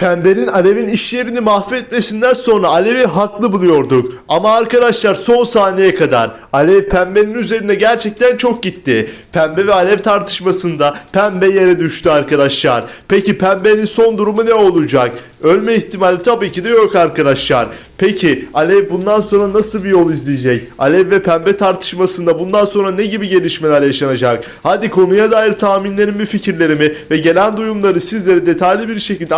Pembe'nin Alev'in iş yerini mahvetmesinden sonra Alev'i haklı buluyorduk. Ama arkadaşlar son saniyeye kadar Alev Pembe'nin üzerine gerçekten çok gitti. Pembe ve Alev tartışmasında Pembe yere düştü arkadaşlar. Peki Pembe'nin son durumu ne olacak? Ölme ihtimali tabii ki de yok arkadaşlar. Peki Alev bundan sonra nasıl bir yol izleyecek? Alev ve Pembe tartışmasında bundan sonra ne gibi gelişmeler yaşanacak? Hadi konuya dair tahminlerimi, fikirlerimi ve gelen duyumları sizlere detaylı bir şekilde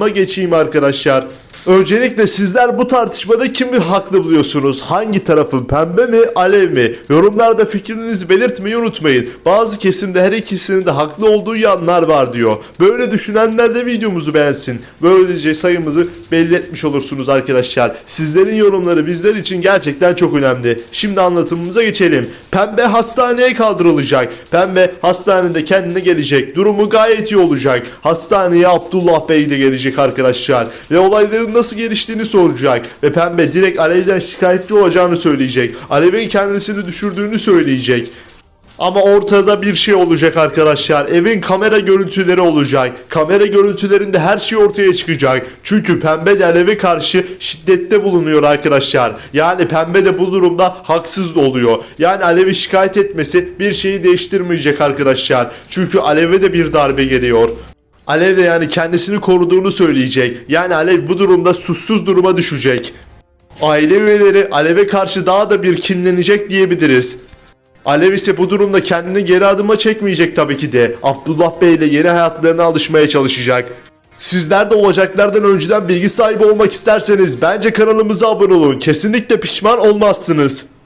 anlatımıma geçeyim arkadaşlar. Öncelikle sizler bu tartışmada kimi haklı buluyorsunuz? Hangi tarafı? Pembe mi? Alev mi? Yorumlarda fikrinizi belirtmeyi unutmayın. Bazı kesimde her ikisinin de haklı olduğu yanlar var diyor. Böyle düşünenler de videomuzu beğensin. Böylece sayımızı belli etmiş olursunuz arkadaşlar. Sizlerin yorumları bizler için gerçekten çok önemli. Şimdi anlatımımıza geçelim. Pembe hastaneye kaldırılacak. Pembe hastanede kendine gelecek. Durumu gayet iyi olacak. Hastaneye Abdullah Bey de gelecek arkadaşlar. Ve olayların nasıl geliştiğini soracak. Ve Pembe direkt Alev'den şikayetçi olacağını söyleyecek. Alev'in kendisini düşürdüğünü söyleyecek. Ama ortada bir şey olacak arkadaşlar. Evin kamera görüntüleri olacak. Kamera görüntülerinde her şey ortaya çıkacak. Çünkü Pembe de Alev'e karşı şiddette bulunuyor arkadaşlar. Yani Pembe de bu durumda haksız oluyor. Yani Alev'i şikayet etmesi bir şeyi değiştirmeyecek arkadaşlar. Çünkü Alev'e de bir darbe geliyor. Alev de yani kendisini koruduğunu söyleyecek. Yani Alev bu durumda suçsuz duruma düşecek. Aile üyeleri Alev'e karşı daha da bir kinlenecek diyebiliriz. Alev ise bu durumda kendini geri adıma çekmeyecek tabii ki de. Abdullah Bey ile yeni hayatlarına alışmaya çalışacak. Sizler de olacaklardan önceden bilgi sahibi olmak isterseniz bence kanalımıza abone olun. Kesinlikle pişman olmazsınız.